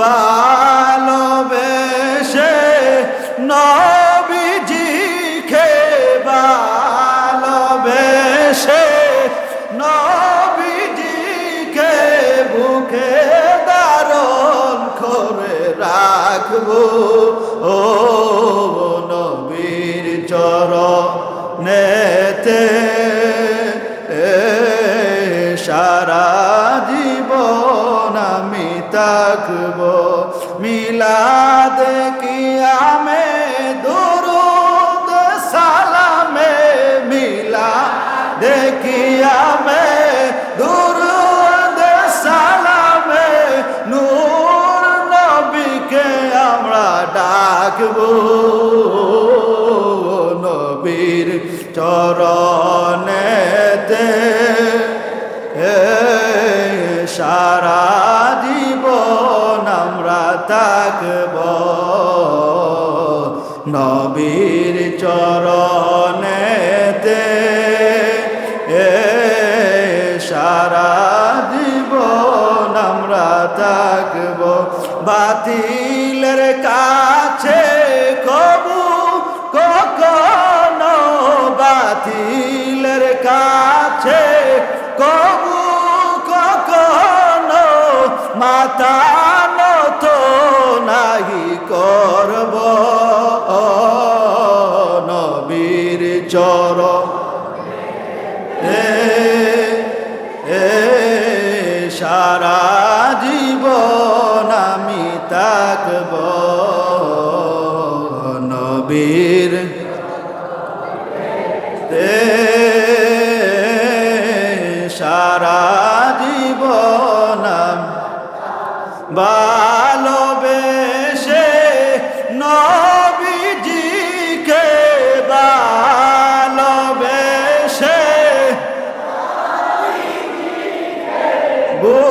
ভালোবেসে নবীজিকে ভালোবেসে নবীজিকে বুকে দারণ করে রাখব। ও নবীর চরণে জীবন আমি থাকব। মিলাদ কিয়ামে দুরুদ সালামে মিলা দেখিয়ামে দুরুদ সালামে, নূর নবীকে আমরা ডাকবো। নবীর চরণেতে এ সারা জীবন আমরা থাকব। বাতিলের কাছে কবু কখনো, বাতিলের কাছে কবু কখনো মাতা নত নাহি করব সারা জীবন আমি তাকব নবীর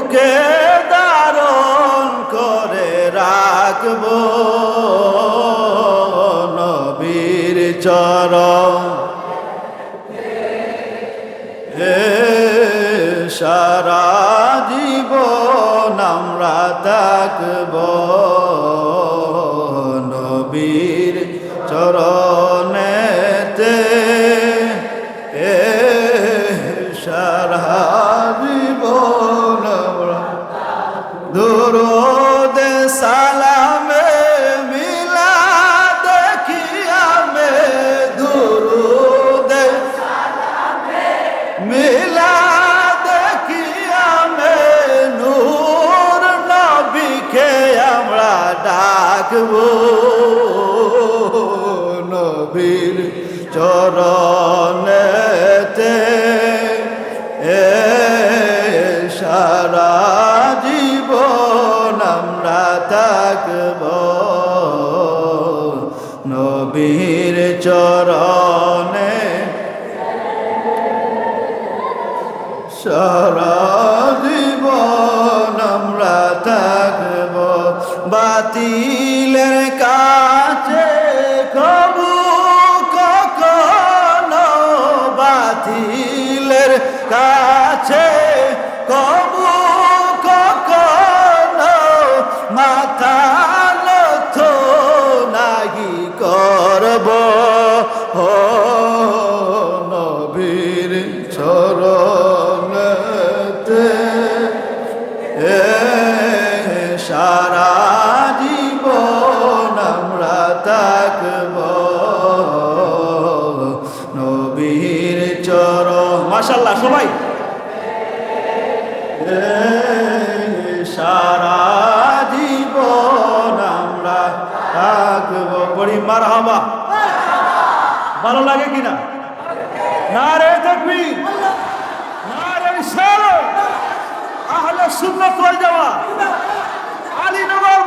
বুকে দারণ করে রাখব নবীর চরণ। হে সারা জীবন আমরা থাকব নবীর চরণেতে ডাকবো নবীর চরণেতে। এ সারা জীবন আমরা থাকব। নবীর চরণে। সারা বাতিলের কাছে কবু কখনো বাতিলের কাছে কবু কখনো মাথা নত নাহি করব নবীর চরণতে থাকব নবীর চর মাশাল্লাহ সবাই। সারা জীবন আমরা থাকব। পড়ি মার হাবা ভালো লাগে কিনা না? রে দেখবি না রে আহলে সুন্নাত ওয়াল জামা আলীনগর বাইতুস